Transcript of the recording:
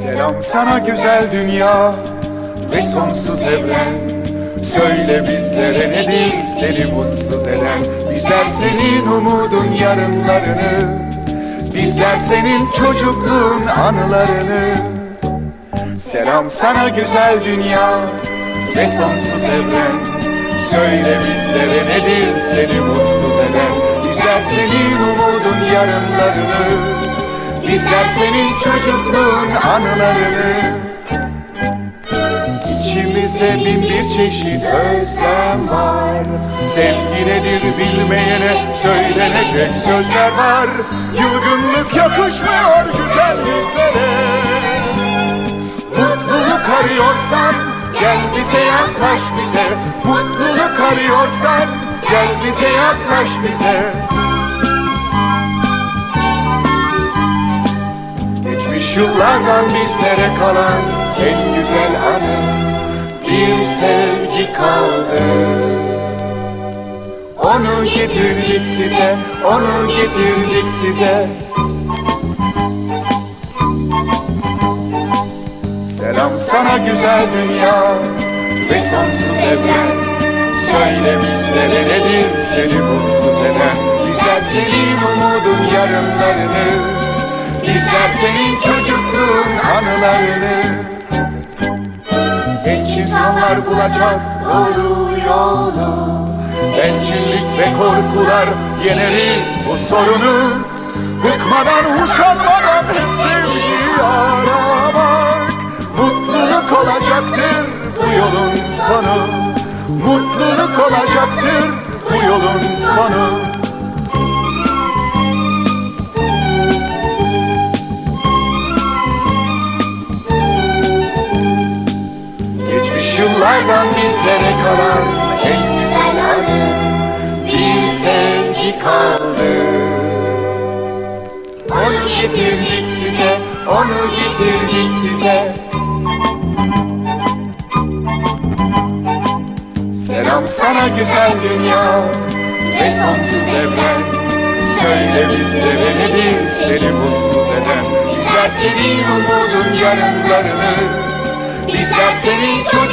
Selam sana güzel dünya ve sonsuz evren. Söyle bizlere nedir seni mutsuz eden. Bizler senin umudun yarınlarınız. Bizler senin çocukluğun anılarınız. Selam sana güzel dünya ve sonsuz evren. Söyle bizlere nedir seni mutsuz umudun yarınlarınız Bizler senin çocukluğun anılarını. İçimizde bin bir çeşit özlem var. Sevgi nedir bilmeyene söylenecek sözler var. Yılgınlık yakışmıyor güzel yüzlere. Mutluluk arıyorsan gel bize yaklaş bize. Mutluluk arıyorsan gel bize yaklaş bize yıllardan bizlere kalan en güzel anı Bir sevgi kaldı. Onu getirdik size, onu getirdik size. Selam sana güzel dünya ve sonsuz evren. Söyle bizlere nedir seni mutsuz eden? Bizler senin umudun yarınlarını. Bizler senin çocukluğun anılarını Genç insanlar bulacak doğru yolu. Bencillik ve korkular yeneriz bu sorunu. Bıkmadan usanmadan hep sevgiyi aramak. Mutluluk olacaktır bu yolun sonu. Mutluluk olacaktır bu yolun sonu yıllardan bizlere kalan en güzel anı Bir sevgi kaldı. Onu getirdik size, onu getirdik size. Selam sana güzel dünya ve sonsuz evren Söyle bizlere nedir seni mutsuz eden. Bizler senin umudun yarınlarını Bizler senin anılarını